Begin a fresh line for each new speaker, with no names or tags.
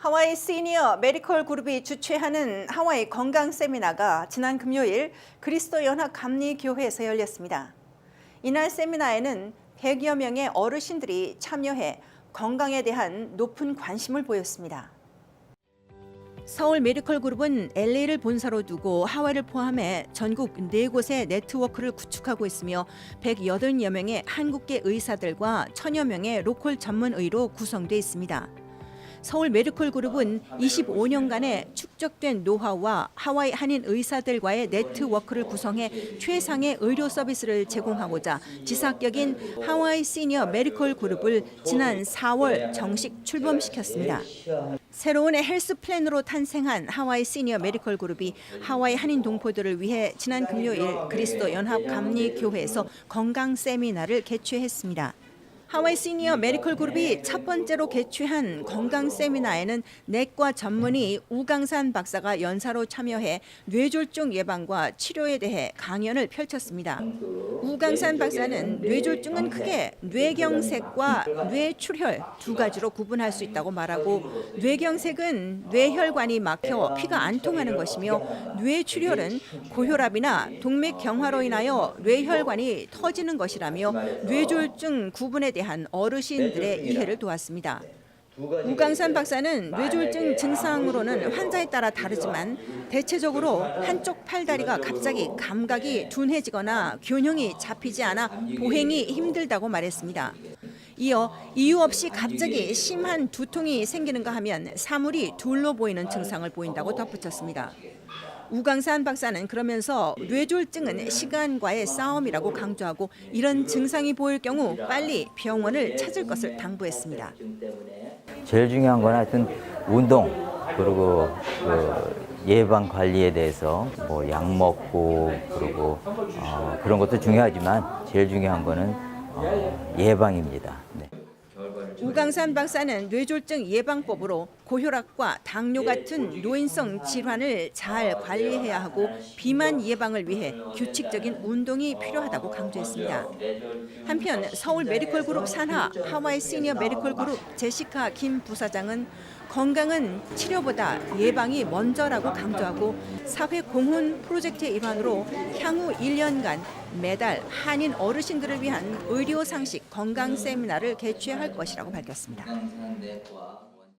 하와이 시니어 메디컬 그룹이 주최하는 하와이 건강 세미나가 지난 금요일 그리스도 연합 감리 교회에서 열렸습니다. 이날 세미나에는 100여 명의 어르신들이 참여해 건강에 대한 높은 관심을 보였습니다. 서울 메디컬 그룹은 LA를 본사로 두고 하와이를 포함해 전국 네곳의 네트워크를 구축하고 있으며 180여 명의 한국계 의사들과 천여 명의 로컬 전문 의로 구성돼 있습니다. 서울 메디컬 그룹은 25년간의 축적된 노하우와 하와이 한인 의사들과의 네트워크를 구성해 최상의 의료 서비스를 제공하고자 지상격인 하와이 시니어 메디컬 그룹을 지난 4월 정식 출범시켰습니다. 새로운 헬스 플랜으로 탄생한 하와이 시니어 메디컬 그룹이 하와이 한인 동포들을 위해 지난 금요일 그리스도 연합 감리 교회에서 건강 세미나를 개최했습니다. 하와이 시니어 메디컬 그룹이 첫 번째로 개최한 건강 세미나에는 내과 전문의 우강산 박사가 연사로 참여해 뇌졸중 예방과 치료에 대해 강연을 펼쳤습니다. 우강산 박사는 뇌졸중은 크게 뇌경색과 뇌출혈 두 가지로 구분할 수 있다고 말하고 뇌경색은 뇌혈관이 막혀 피가 안 통하는 것이며 뇌출혈은 고혈압이나 동맥 경화로 인하여 뇌혈관이 터지는 것이라며 뇌졸중 구분에 대한 어르신들의 이해를 도왔습니다. 우강산 박사는 뇌졸중 증상으로는 환자에 따라 다르지만 대체적으로 한쪽 팔다리가 갑자기 감각이 둔해지거나 균형이 잡히지 않아 보행이 힘들다고 말했습니다. 이어 이유 없이 갑자기 심한 두통이 생기는가 하면 사물이 둘로 보이는 증상을 보인다고 덧붙였습니다. 우강산 박사는 그러면서 뇌졸중은 시간과의 싸움이라고 강조하고 이런 증상이 보일 경우 빨리 병원을 찾을 것을 당부했습니다.
제일 중요한 건 하여튼 운동 그리고 그 예방 관리에 대해서 뭐 약 먹고 그리고 어 그런 것도 중요하지만 제일 중요한 거는 어 예방입니다. 네.
우강산 박사는 뇌졸중 예방법으로 고혈압과 당뇨 같은 노인성 질환을 잘 관리해야 하고 비만 예방을 위해 규칙적인 운동이 필요하다고 강조했습니다. 한편 서울 메디컬 그룹 산하 하와이 시니어 메디컬 그룹 제시카 김 부사장은 건강은 치료보다 예방이 먼저라고 강조하고 사회 공헌 프로젝트의 일환으로 향후 1년간 매달 한인 어르신들을 위한 의료 상식 건강 세미나를 개최할 것이라고 밝혔습니다.